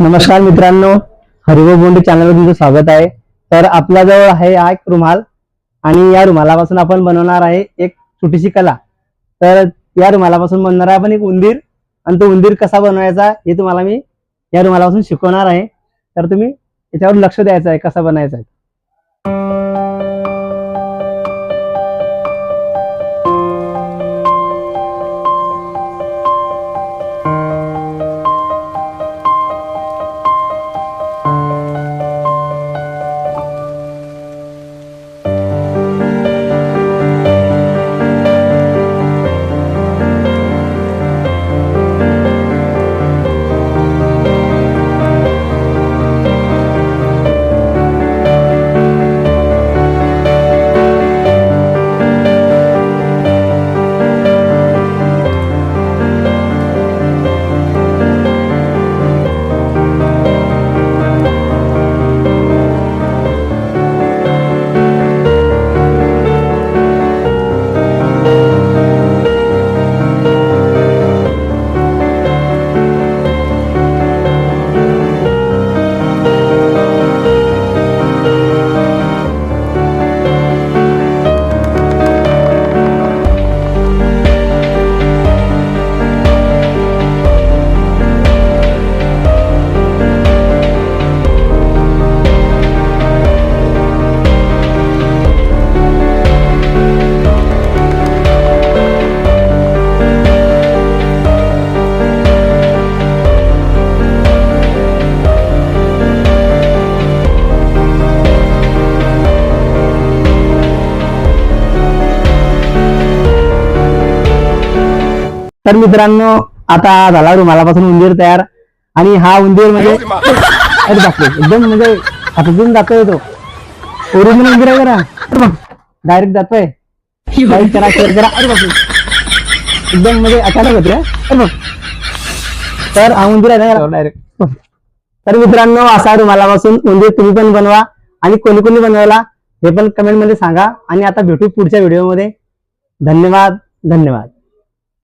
नमस्कार मित्रांनो हरिभो बोंडे चॅनलवर तुमचं स्वागत आहे. तर आपल्याजवळ आहे हा एक रुमाल आणि या रुमालापासून आपण बनवणार आहे एक छोटीशी कला. तर या रुमालापासून बनणार आहे आपण एक उंदीर. आणि तो उंदीर कसा बनवायचा हे तुम्हाला मी या रुमालापासून शिकवणार आहे. तर तुम्ही याच्यावर लक्ष द्यायचं आहे कसा बनायचा आहे. तर मित्रांनो आता झाला रुमालापासून उंदीर तयार. आणि हा उंदीर म्हणजे एकदम म्हणजे हातातून जातोय तो. ओरिजिनल उंदीर आहे जरा. डायरेक्ट जातोय. लाईक करा शेअर करा अरे बापरे. एकदम म्हणजे अचानक होते. अरे बाप. तर हा उंदीर आहे ना डायरेक्ट तर मित्रांनो असा रुमालापासून उंदीर तुम्ही पण बनवा आणि कोणी कोणी बनवायला हे पण कमेंटमध्ये सांगा. आणि आता भेटू पुढच्या व्हिडिओमध्ये धन्यवाद धन्यवाद.